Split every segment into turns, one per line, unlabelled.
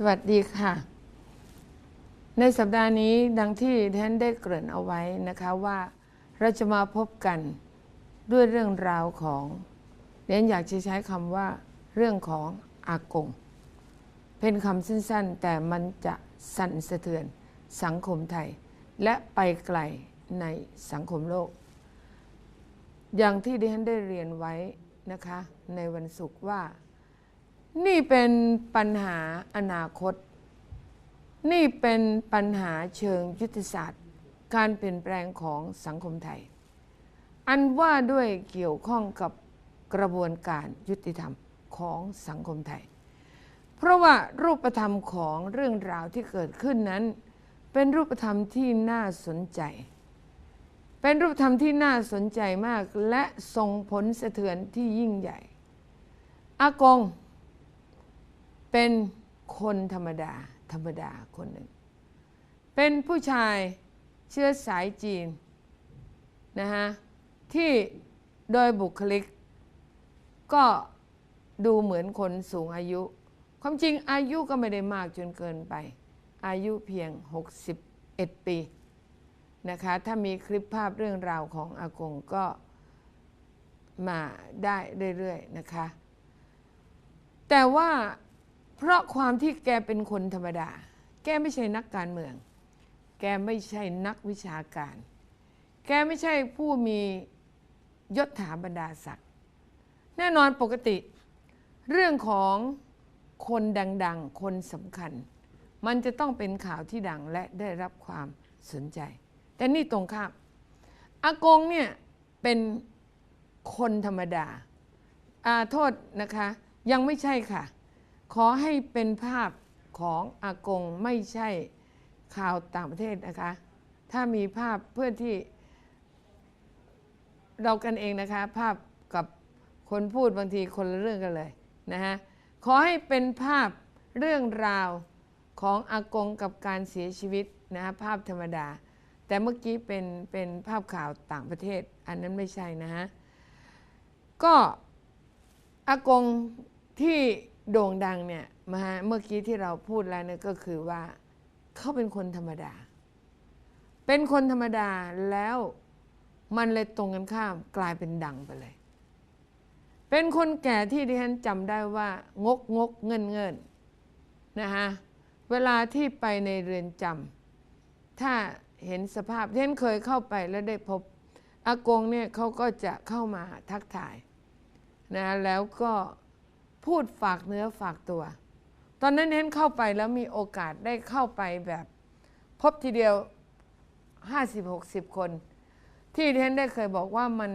สวัสดีค่ะ ในสัปดาห์นี้ดังที่ท่านได้เกริ่นเอาไว้นะคะว่าเราจะมาพบกันด้วยเรื่องราวของเรนอยากจะใช้คำว่า เรื่องของอากง เป็นคำสั้นๆ แต่มันจะสั่นสะเทือนสังคมไทย และไปไกลในสังคมโลก อย่างที่ดิฉันได้เรียนไว้นะคะ ในวันศุกร์ว่า นี่เป็นปัญหาอนาคต นี่เป็นปัญหาเชิงยุทธศาสตร์ การเปลี่ยนแปลงของสังคมไทย อันว่าด้วยเกี่ยวข้องกับกระบวนการยุติธรรมของสังคมไทย เพราะว่ารูปธรรมของเรื่องราวที่เกิดขึ้นนั้น เป็นรูปธรรมที่น่าสนใจ เป็นรูปธรรมที่น่าสนใจมากและส่งผลสะเทือนที่ยิ่งใหญ่ อากง เป็นคนธรรมดา ธรรมดาคนหนึ่ง เป็นผู้ชายเชื้อสายจีนนะฮะที่โดยบุคลิก ก็ดูเหมือนคนสูงอายุ ความจริงอายุก็ไม่ได้มากจนเกินไป อายุเพียง 61 ปีนะคะถ้ามีคลิปภาพเรื่องราวของอากงก็มาได้เรื่อยๆนะคะ แต่ว่า เพราะความที่แกเป็นคนธรรมดา แกไม่ใช่นักการเมือง แกไม่ใช่นักวิชาการ แกไม่ใช่ผู้มียศถาบรรดาศักดิ์แน่นอนปกติ เรื่องของคนดัง ๆ คนสำคัญ มันจะต้องเป็นข่าวที่ดังและได้รับความสนใจ แต่นี่ตรงข้ามอากงเนี่ยเป็นคนธรรมดาอาโทษนะคะ ยังไม่ใช่ค่ะ ขอให้เป็นภาพของอากงไม่ใช่ข่าวต่างประเทศนะคะ ถ้ามีภาพเพื่อที่ เรากันเองนะคะ ภาพกับคนพูดบางทีคนละเรื่องกันเลยนะฮะขอให้เป็นภาพเรื่องราวของอากงกับการเสียชีวิตนะฮะภาพธรรมดา แต่เมื่อกี้เป็นเป็นภาพข่าวต่างประเทศ อันนั้นไม่ใช่นะฮะก็อากงที่ โด่งดังเนี่ยมาเมื่อกี้ที่เราพูดแล้วเนี่ยก็คือว่าเขาเป็นคนธรรมดา เป็นคนธรรมดาแล้วมันเลยตรงกันข้ามกลายเป็นดังไปเลย เป็นคนแก่ที่ดิฉันจำได้ว่างกงกเงินเงินนะฮะเวลาที่ไปในเรือนจำถ้าเห็นสภาพที่ฉันเคยเข้าไปแล้วได้พบอากงเนี่ยเขาก็จะเข้ามาทักทายนะแล้วก็ พูดฝากเนื้อฝากตัว ตอนนั้นเห็นเข้าไปแล้วมีโอกาสได้เข้าไปแบบ พบทีเดียว 50-60 คน ที่ดิฉันได้เคยบอกว่ามัน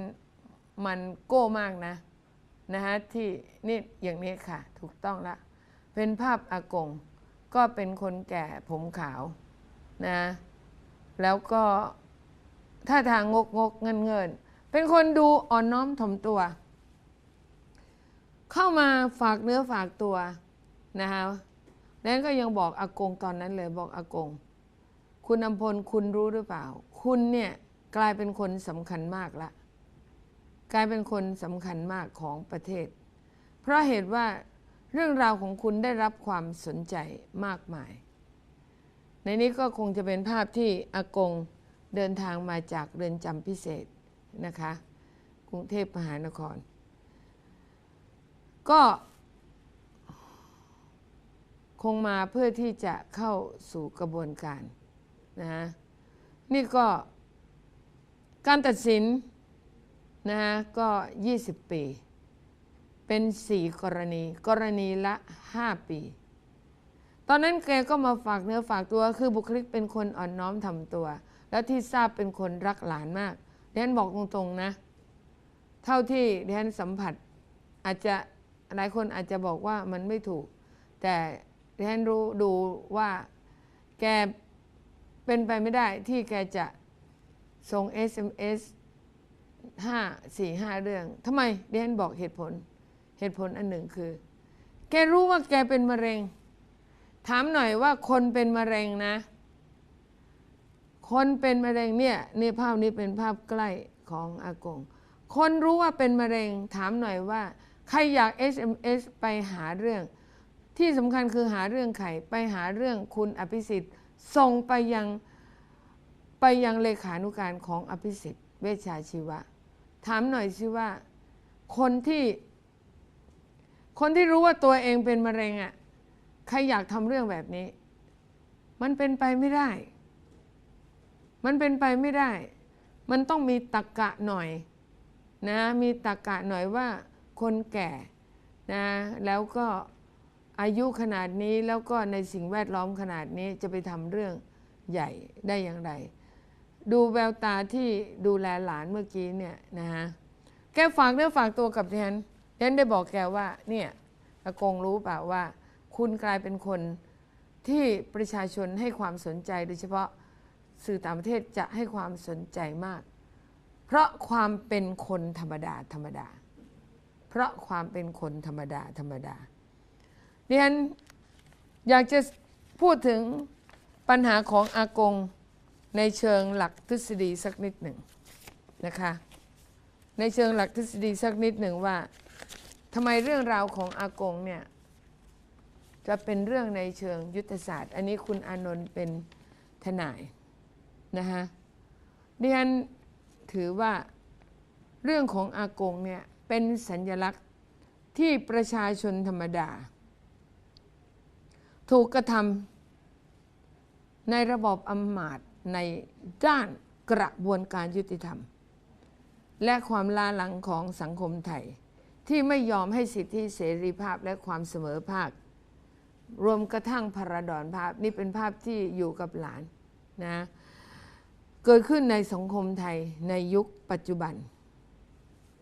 มันโก้มากนะนะฮะที่นี่อย่างนี้ค่ะ ถูกต้องละเป็นภาพอากง ก็เป็นคนแก่ผมขาวนะแล้วก็ท่าทางงกงกเงินเงิน เป็นคนดูอ่อนน้อมถ่อมตัว เข้ามาฝากเนื้อฝากตัวนะคะแล้วก็ยังบอกอากงตอนนั้นเลยบอกอากง คุณอำพลคุณรู้หรือเปล่า คุณเนี่ยกลายเป็นคนสำคัญมากละ กลายเป็นคนสำคัญมากของประเทศ เพราะเหตุว่าเรื่องราวของคุณได้รับความสนใจมากมาย ในนี้ก็คงจะเป็นภาพที่อากงเดินทางมาจากเรือนจำพิเศษนะคะ กรุงเทพมหานคร ก็คงมาเพื่อที่จะเข้าสู่กระบวนการนะฮะนี่ก็การตัดสินนะฮะก็ 20 ปี เป็น 4 กรณี กรณีละ 5 ปี ตอนนั้นแกก็มาฝากเนื้อฝากตัวคือบุคลิกเป็นคนอ่อนน้อมถ่อมตัว แล้วที่ทราบเป็นคนรักหลานมากดิฉันบอกตรงๆนะ เท่าที่ดิฉันสัมผัสอาจจะ หลายคนอาจจะบอกว่ามันไม่ถูก แต่ดิฉันรู้ดูว่าแกเป็นไปไม่ได้ที่แกจะส่ง SMS 5 4 5 เรื่องทำไมดิฉันบอกเหตุผลเหตุผลอันหนึ่งคือ แกรู้ว่าแกเป็นมะเร็ง ถามหน่อยว่าคนเป็นมะเร็งนะ คนเป็นมะเร็งเนี่ยนี่ภาพนี้เป็นภาพใกล้ของอากง คนรู้ว่าเป็นมะเร็ง ถามหน่อยว่า ใครอยาก SMS ไปหาเรื่อง ที่สำคัญคือหาเรื่องใครไปหาเรื่องคุณอภิสิทธิ์ส่งไปยังไปยังเลขานุการของอภิสิทธิ์เวชชาชีวะ ถามหน่อยสิว่า คนที่คนที่รู้ว่าตัวเองเป็นมะเร็งอะ่ะใครอยากทำเรื่องแบบนี้ มันเป็นไปไม่ได้ มันเป็นไปไม่ได้ มันต้องมีตรกกะหน่อย นะ มีตรกกะหน่อยว่า คนแก่นะแล้วก็อายุขนาดนี้แล้วก็ในสิ่งแวดล้อมขนาดนี้จะไปทำเรื่องใหญ่ได้อย่างไร ดูแววตาที่ดูแลหลานเมื่อกี้เนี่ยนะฮะแกฝากเนื้อฝากตัวกับแทนแทนได้บอกแกว่าเนี่ยอากงรู้เปล่าว่า คุณกลายเป็นคนที่ประชาชนให้ความสนใจโดยเฉพาะสื่อต่างประเทศจะให้ความสนใจมาก เพราะความเป็นคนธรรมดาธรรมดา เพราะความเป็นคนธรรมดา ธรรมดาดิฉันอยากจะพูดถึงปัญหาของอากงในเชิงหลักทฤษฎีสักนิดหนึ่งนะคะในเชิงหลักทฤษฎีสักนิดหนึ่งว่าทำไมเรื่องราวของอากงเนี่ยจะเป็นเรื่องในเชิงยุทธศาสตร์ อันนี้คุณอานนท์เป็นทนายนะฮะดิฉันถือว่าเรื่องของอากงเนี่ย เป็นสัญลักษณ์ที่ประชาชนธรรมดา ถูกกระทำในระบอบอำมาตย์ในด้านกระบวนการยุติธรรม และความล้าหลังของสังคมไทย ที่ไม่ยอมให้สิทธิเสรีภาพและความเสมอภาค รวมกระทั่งพาราดอนภาพนี่เป็นภาพที่อยู่กับหลานนะเกิดขึ้นในสังคมไทยในยุคปัจจุบัน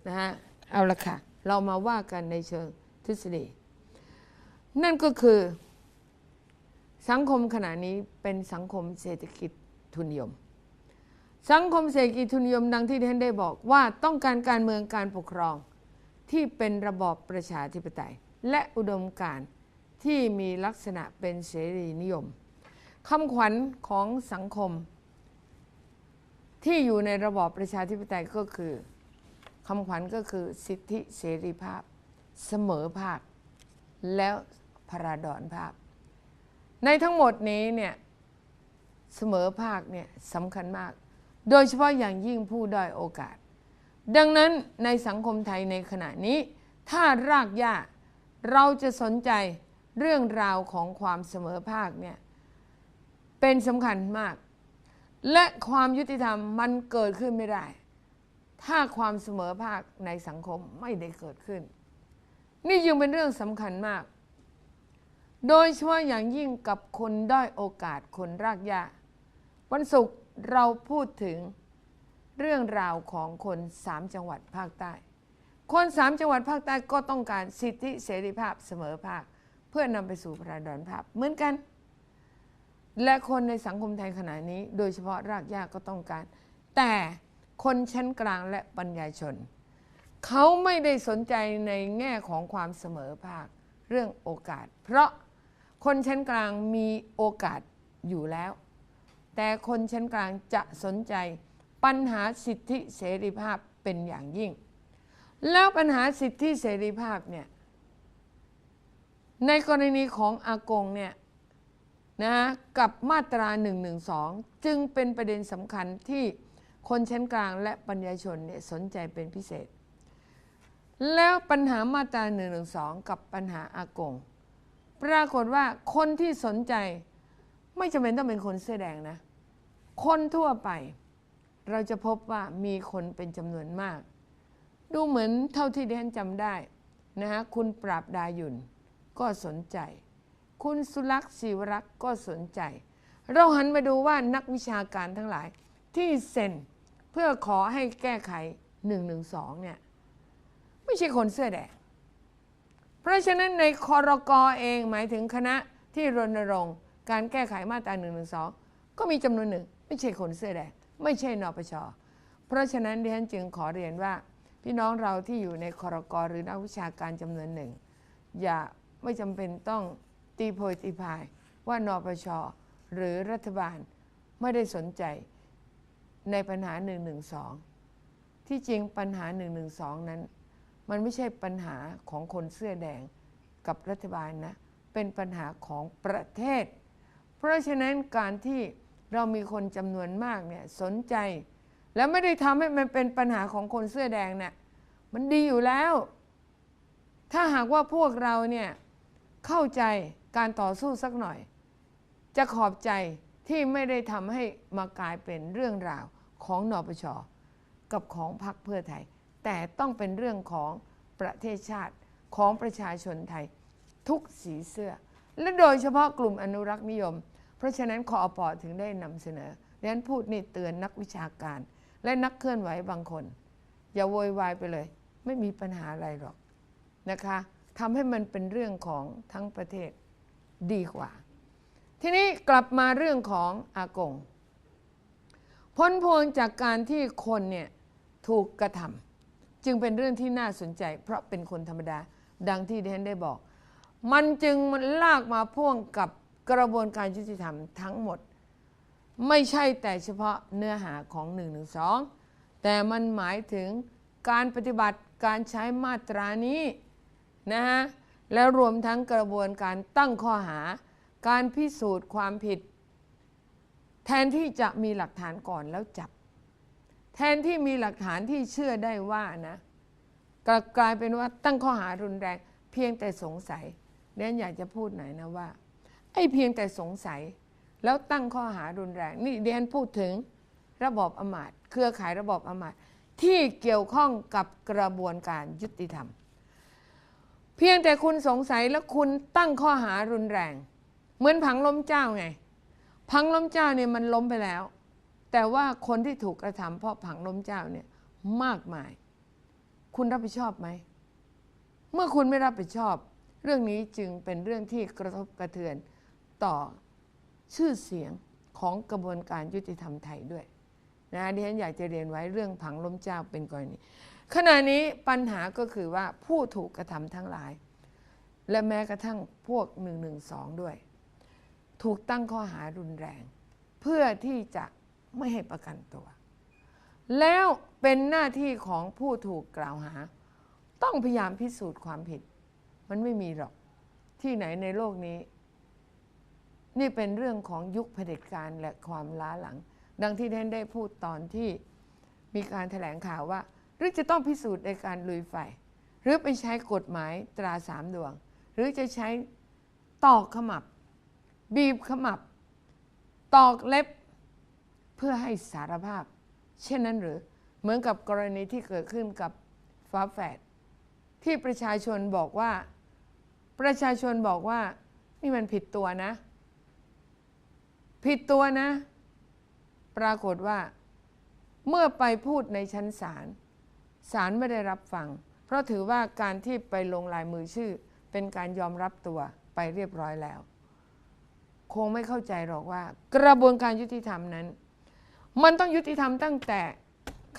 นะฮะ เอาละค่ะ เรามาว่ากันในเชิงทฤษฎี นั่นก็คือ สังคมขณะนี้เป็นสังคมเศรษฐกิจทุนนิยม สังคมเศรษฐกิจทุนนิยมดังที่ท่านได้บอกว่าต้องการการเมืองการปกครองที่เป็นระบอบประชาธิปไตย และอุดมการณ์ที่มีลักษณะเป็นเสรีนิยมคำขวัญของสังคม ที่อยู่ในระบอบประชาธิปไตยก็คือำขวัญก็คือสิทธิเสรีภาพ เสมอภาค แล้วพราดอนภาพ ในทั้งหมดนี้เนี่ยเสมอภาคเนี่ยสำคัญมาก โดยเฉพาะอย่างยิ่งผู้ด้อยโอกาส ดังนั้นในสังคมไทยในขณะนี้ ถ้ารากหญ้าเราจะสนใจเรื่องราวของความเสมอภาคเนี่ยเป็นสำคัญมาก และความยุติธรรมมันเกิดขึ้นไม่ได้ ถ้าความเสมอภาคในสังคมไม่ได้เกิดขึ้น นี่ยังเป็นเรื่องสำคัญมาก โดยเฉพาะอย่างยิ่งกับคนด้อยโอกาสคนรากหญ้าวันศุกร์เราพูดถึงเรื่องราวของคนสามจังหวัดภาคใต้ คนสามจังหวัดภาคใต้ก็ต้องการสิทธิเสรีภาพเสมอภาค เพื่อนำไปสู่พระดอนภาพเหมือนกัน และคนในสังคมไทยขณะนี้ โดยเฉพาะรากหญ้าก็ต้องการ แต่ คนชั้นกลางและปัญญาชน เขาไม่ได้สนใจในแง่ของความเสมอภาคเรื่องโอกาส เพราะคนชั้นกลางมีโอกาสอยู่แล้ว แต่คนชั้นกลางจะสนใจปัญหาสิทธิเสรีภาพเป็นอย่างยิ่ง แล้วปัญหาสิทธิเสรีภาพเนี่ยในกรณีของอากงเนี่ยนะกับมาตรา 112 จึงเป็นประเด็นสำคัญที่ คนชั้นกลางและปัญญาชนเนี่ยสนใจเป็นพิเศษ แล้วปัญหามาตรา112กับปัญหาอากง ปรากฏว่าคนที่สนใจไม่จำเป็นต้องเป็นคนเสื้อแดงนะ คนทั่วไป เราจะพบว่ามีคนเป็นจำนวนมาก ดูเหมือนเท่าที่ดิฉันจำได้นะฮะคุณปราบดายุนก็สนใจ คุณสุลักษ์ศิวรักษ์ก็สนใจ เราหันมาดูว่านักวิชาการทั้งหลายที่เซ็น เพื่อขอให้แก้ไข 112 เนี่ย ไม่ใช่คนเสื้อแดง เพราะฉะนั้นในคอรกอเองหมายถึงคณะที่รณรงค์การแก้ไขมาตรา1นึก็มีจำนวนหนึ่ง ไม่ใช่คนเสื้อแดง ไม่ใช่นปช เพราะฉะนั้นดิฉันจึงขอเรียนว่า พี่น้องเราที่อยู่ในคอรกอหรือนักวิชาการจำนวนหนึ่ง อย่าไม่จำเป็นต้องตีโพยตีพายว่านปช หรือรัฐบาลไม่ได้สนใจ ในปัญหา 112 ที่จริงปัญหา 112 นั้น มันไม่ใช่ปัญหาของคนเสื้อแดงกับรัฐบาลนะ เป็นปัญหาของประเทศ เพราะฉะนั้นการที่เรามีคนจำนวนมากเนี่ยสนใจ แล้วไม่ได้ทำให้มันเป็นปัญหาของคนเสื้อแดงเนี่ยมันดีอยู่แล้ว ถ้าหากว่าพวกเราเนี่ยเข้าใจการต่อสู้สักหน่อย จะขอบใจ ที่ไม่ได้ทำให้มากลายเป็นเรื่องราวของนปชกับของพรรคเพื่อไทย แต่ต้องเป็นเรื่องของประเทศชาติของประชาชนไทย ทุกสีเสื้อ และโดยเฉพาะกลุ่มอนุรักษ์นิยม เพราะฉะนั้นคออปอถึงได้นำเสนอดังนั้นพูดนี่เตือนนักวิชาการ และนักเคลื่อนไหวบางคน อย่าโวยวายไปเลย ไม่มีปัญหาอะไรหรอกนะคะทำให้มันเป็นเรื่องของทั้งประเทศดีกว่า ทีนี้กลับมาเรื่องของอากงพ้นพวงจากการที่คนเนี่ยถูกกระทำจึงเป็นเรื่องที่น่าสนใจ เพราะเป็นคนธรรมดาดังที่ดิฉันได้บอก มันจึงมันลากมาพ่วงกับกระบวนการยุติธรรมทั้งหมด ไม่ใช่แต่เฉพาะเนื้อหาของ1นึแต่มันหมายถึงการปฏิบัติการใช้มาตรานี้นะฮะแล้วรวมทั้งกระบวนการตั้งข้อหา การพิสูจน์ความผิด แทนที่จะมีหลักฐานก่อนแล้วจับ แทนที่มีหลักฐานที่เชื่อได้ว่านะกลกลายเป็นว่าตั้งข้อหารุนแรง เพียงแต่สงสัยเรียนอยากจะพูดหน่อยนะว่า ไอ้เพียงแต่สงสัย แล้วตั้งข้อหารุนแรง นี่เรียนพูดถึงระบอบอมาตย์เครือข่ายระบอบอมาตย์ที่เกี่ยวข้องกับกระบวนการยุติธรรม เพียงแต่คุณสงสัยแล้วคุณตั้งข้อหารุนแรง เหมือนผังล้มเจ้าไง ผังล้มเจ้าเนี่ยมันล้มไปแล้ว แต่ว่าคนที่ถูกกระทำเพราะผังล้มเจ้าเนี่ยมากมาย คุณรับผิดชอบไหม เมื่อคุณไม่รับผิดชอบ เรื่องนี้จึงเป็นเรื่องที่กระทบกระเทือนต่อชื่อเสียงของกระบวนการยุติธรรมไทยด้วยนะดิฉันอยากจะเรียนไว้เรื่องผังล้มเจ้าเป็นกรณีขณะนี้ปัญหาก็คือว่าผู้ถูกกระทำทั้งหลาย และแม้กระทั่งพวก 112 ด้วย ถูกตั้งข้อหารุนแรง เพื่อที่จะไม่ให้ประกันตัว แล้วเป็นหน้าที่ของผู้ถูกกล่าวหา ต้องพยายามพิสูจน์ความผิด มันไม่มีหรอกที่ไหนในโลกนี้ นี่เป็นเรื่องของยุคเผด็จการและความล้าหลัง ดังที่ท่านได้พูดตอนที่มีการแถลงข่าวว่า หรือจะต้องพิสูจน์ในการลุยไฟหรือไปใช้กฎหมายตราสามดวง หรือจะใช้ตอกขมับ บีบขมับ ตอกเล็บ เพื่อให้สารภาพ เช่นนั้นหรือ เหมือนกับกรณีที่เกิดขึ้นกับฟ้าแฝดที่ประชาชนบอกว่า ประชาชนบอกว่า นี่มันผิดตัวนะ ผิดตัวนะ ปรากฏว่า เมื่อไปพูดในชั้นศาลศาลไม่ได้รับฟัง เพราะถือว่าการที่ไปลงลายมือชื่อ เป็นการยอมรับตัวไปเรียบร้อยแล้ว คงไม่เข้าใจหรอกว่า กระบวนการยุติธรรมนั้น มันต้องยุติธรรมตั้งแต่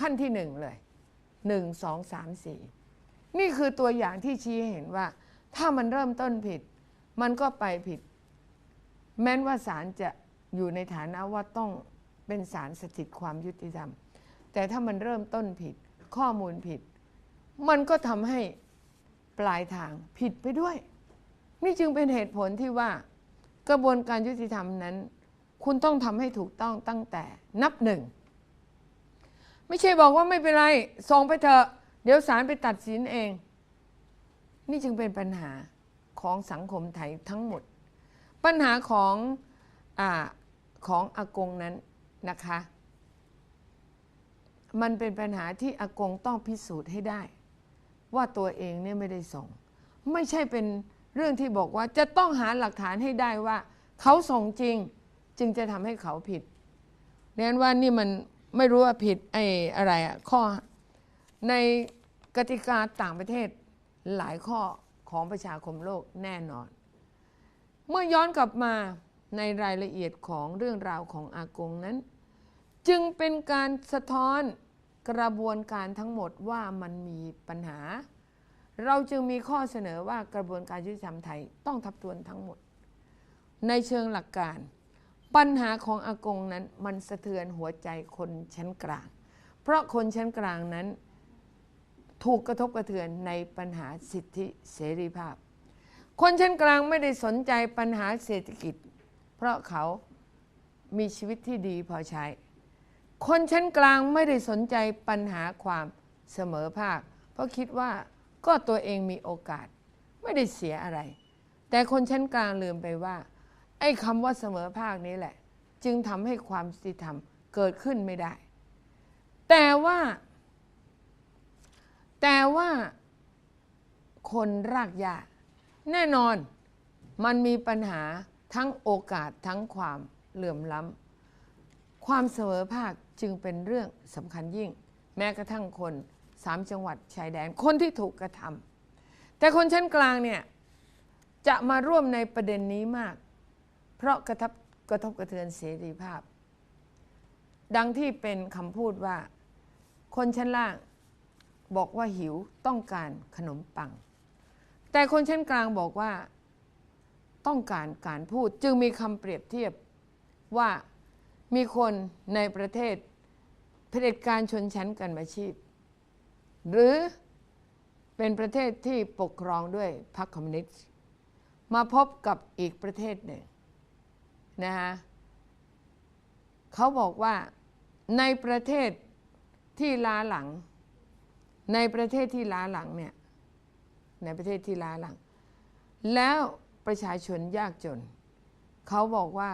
ขั้นที่หนึ่งเลยหนึ่งสองสามสี่นี่คือตัวอย่างที่ชี้เห็นว่า ถ้ามันเริ่มต้นผิด มันก็ไปผิด แม้นว่าศาลจะอยู่ในฐานะว่าต้องเป็นศาลสถิตความยุติธรรม แต่ถ้ามันเริ่มต้นผิด ข้อมูลผิด มันก็ทำให้ปลายทางผิดไปด้วย นี่จึงเป็นเหตุผลที่ว่า กระบวนการยุติธรรมนั้น คุณต้องทำให้ถูกต้องตั้งแต่นับหนึ่ง ไม่ใช่บอกว่าไม่เป็นไรส่งไปเถอะเดี๋ยวศาลไปตัดสินเอง นี่จึงเป็นปัญหาของสังคมไทยทั้งหมด ปัญหาของอของอากงนั้นนะคะ มันเป็นปัญหาที่อากงต้องพิสูจน์ให้ได้ ว่าตัวเองเนี่ยไม่ได้ส่ง ไม่ใช่เป็น เรื่องที่บอกว่าจะต้องหาหลักฐานให้ได้ว่า เขาส่งจริงจึงจะทำให้เขาผิดเรียนว่านี่มันไม่รู้ว่าผิดไอ้อะไรอะข้อในกติกาต่างประเทศหลายข้อของประชาคมโลกแน่นอน เมื่อย้อนกลับมาในรายละเอียดของเรื่องราวของอากงนั้น จึงเป็นการสะท้อนกระบวนการทั้งหมดว่ามันมีปัญหา เราจึงมีข้อเสนอว่ากระบวนการยุติธรรมไทยต้องทับทวนทั้งหมด ในเชิงหลักการ ปัญหาของอากงนั้นมันสะเทือนหัวใจคนชั้นกลาง เพราะคนชั้นกลางนั้นถูกกระทบกระเทือนในปัญหาสิทธิเสรีภาพ คนชั้นกลางไม่ได้สนใจปัญหาเศรษฐกิจ เพราะเขามีชีวิตที่ดีพอใช้ คนชั้นกลางไม่ได้สนใจปัญหาความเสมอภาค เพราะคิดว่า ก็ตัวเองมีโอกาสไม่ได้เสียอะไร แต่คนชั้นกลางลืมไปว่า ไอ้คำว่าเสมอภาคนี้แหละ จึงทำให้ความยุติธรรมเกิดขึ้นไม่ได้ แต่ว่า แต่ว่าคนรากหญ้าแน่นอนมันมีปัญหาทั้งโอกาสทั้งความเหลื่อมล้ำความเสมอภาคจึงเป็นเรื่องสำคัญยิ่ง แม้กระทั่งคน สามจังหวัดชายแดนคนที่ถูกกระทำแต่คนชั้นกลางเนี่ยจะมาร่วมในประเด็นนี้มาก เพราะกระทบกระทบกระเทือนเสรีภาพ ดังที่เป็นคำพูดว่า คนชั้นล่างบอกว่าหิวต้องการขนมปัง แต่คนชั้นกลางบอกว่าต้องการการพูดจึงมีคำเปรียบเทียบว่ามีคนในประเทศเผด็จการชนชั้นกันมาชีพ หรือเป็นประเทศที่ปกครองด้วยพรรคคอมมิวนิสต์มาพบกับอีกประเทศหนึ่งนะฮะเขาบอกว่าในประเทศที่ล้าหลัง ในประเทศที่ล้าหลังเนี่ยในประเทศที่ล้าหลัง แล้วประชาชนยากจน เขาบอกว่า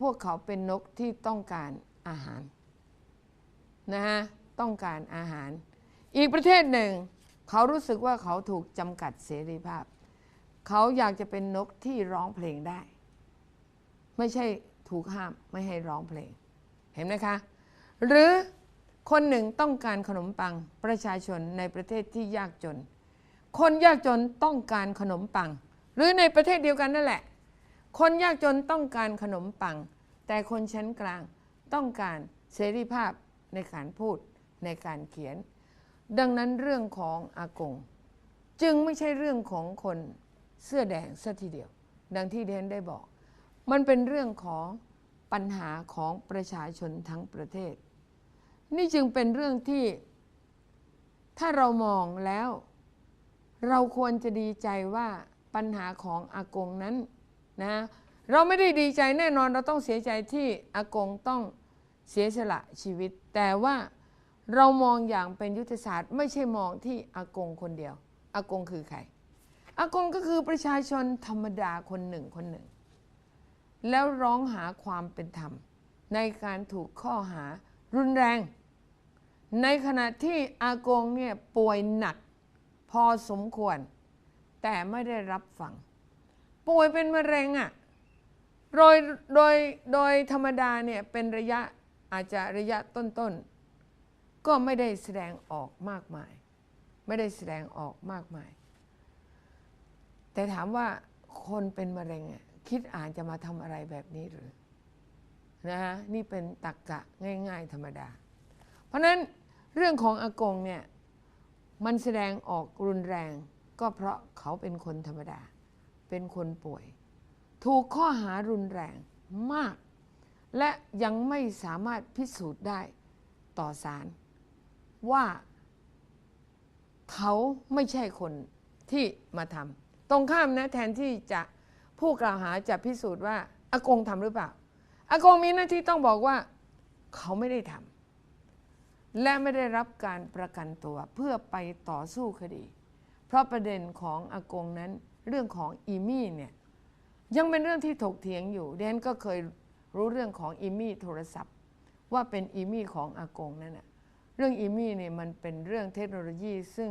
พวกเขาเป็นนกที่ต้องการอาหารนะฮะต้องการอาหาร อีกประเทศหนึ่ง เขารู้สึกว่าเขาถูกจำกัดเสรีภาพ เขาอยากจะเป็นนกที่ร้องเพลงได้ ไม่ใช่ถูกห้ามไม่ให้ร้องเพลง เห็นไหมคะ หรือคนหนึ่งต้องการขนมปังประชาชนในประเทศที่ยากจน คนยากจนต้องการขนมปัง หรือในประเทศเดียวกันนั่นแหละ คนยากจนต้องการขนมปัง แต่คนชั้นกลางต้องการเสรีภาพในการพูดในการเขียน ดังนั้นเรื่องของอากง จึงไม่ใช่เรื่องของคนเสื้อแดงซะทีเดียว ดังที่เดนได้บอก มันเป็นเรื่องของปัญหาของประชาชนทั้งประเทศ นี่จึงเป็นเรื่องที่ถ้าเรามองแล้ว เราควรจะดีใจว่าปัญหาของอากงนั้นนะเราไม่ได้ดีใจแน่นอนเราต้องเสียใจที่อากงต้องเสียสละชีวิต แต่ว่า เรามองอย่างเป็นยุทธศาสตร์ ไม่ใช่มองที่อากงคนเดียวอากงคือใครอากงก็คือประชาชนธรรมดาคนหนึ่งคนหนึ่ง แล้วร้องหาความเป็นธรรม ในการถูกข้อหารุนแรง ในขณะที่อากงเนี่ยป่วยหนักพอสมควร แต่ไม่ได้รับฟัง ป่วยเป็นมะเร็งอะ่ะโดยโดยโดยธรรมดาเนี่ยเป็นระยะอาจจะระยะต้นๆ ก็ไม่ได้แสดงออกมากมาย ไม่ได้แสดงออกมากมาย แต่ถามว่าคนเป็นมะเร็งคิดอ่านจะมาทำอะไรแบบนี้หรือนะฮะนี่เป็นตักกะง่าย ๆ ธรรมดา เพราะนั้นเรื่องของอากงเนี่ยมันแสดงออกรุนแรง ก็เพราะเขาเป็นคนธรรมดา เป็นคนป่วย ถูกข้อหารุนแรงมาก และยังไม่สามารถพิสูจน์ได้ต่อศาล ว่าเขาไม่ใช่คนที่มาทำตรงข้ามนะแทนที่จะผู้กล่าวหาจะพิสูจน์ว่าอากงทำหรือเปล่าอากงมีหน้าที่ต้องบอกว่าเขาไม่ได้ทำและไม่ได้รับการประกันตัวเพื่อไปต่อสู้คดี เพราะประเด็นของอากงนั้นเรื่องของอีมี่เนี่ยยังเป็นเรื่องที่ถกเถียงอยู่เดนก็เคยรู้เรื่องของอีมี่โทรศัพท์ ว่าเป็นอีมี่ของอากงนั่นนะ เรื่องอีมี่เนี่ยมันเป็นเรื่องเทคโนโลยีซึ่ง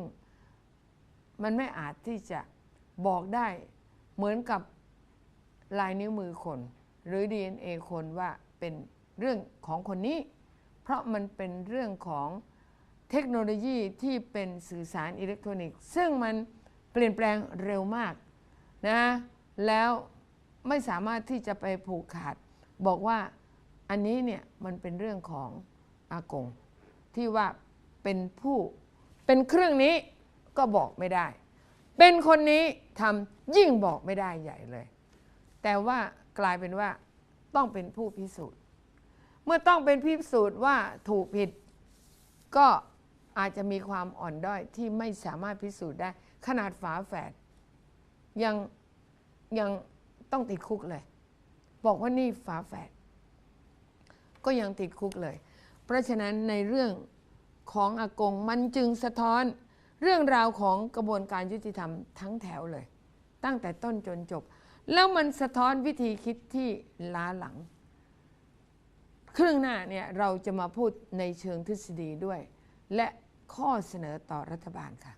มันไม่อาจที่จะบอกได้เหมือนกับลายนิ้วมือคน หรือ DNA คนว่าเป็นเรื่องของคนนี้ เพราะมันเป็นเรื่องของเทคโนโลยีที่เป็นสื่อสารอิเล็กทรอนิกส์ ซึ่งมันเปลี่ยนแปลงเร็วมากนะแล้วไม่สามารถที่จะไปผูกขาด บอกว่าอันนี้เนี่ยมันเป็นเรื่องของอากง ที่ว่าเป็นผู้เป็นเครื่องนี้ก็บอกไม่ได้ เป็นคนนี้ทำยิ่งบอกไม่ได้ใหญ่เลย แต่ว่ากลายเป็นว่าต้องเป็นผู้พิสูจน์ เมื่อต้องเป็นพิสูจน์ว่าถูกผิด ก็อาจจะมีความอ่อนด้อยที่ไม่สามารถพิสูจน์ได้ ขนาดฝาแฝดยังยังต้องติดคุกเลย บอกว่านี่ฝาแฝดก็ยังติดคุกเลย เพราะฉะนั้นในเรื่องของอากงมันจึงสะท้อนเรื่องราวของกระบวนการยุติธรรมทั้งแถวเลย ตั้งแต่ต้นจนจบ แล้วมันสะท้อนวิธีคิดที่ล้าหลัง ครึ่งหน้าเนี่ยเราจะมาพูดในเชิงทฤษฎีด้วย และข้อเสนอต่อรัฐบาลค่ะ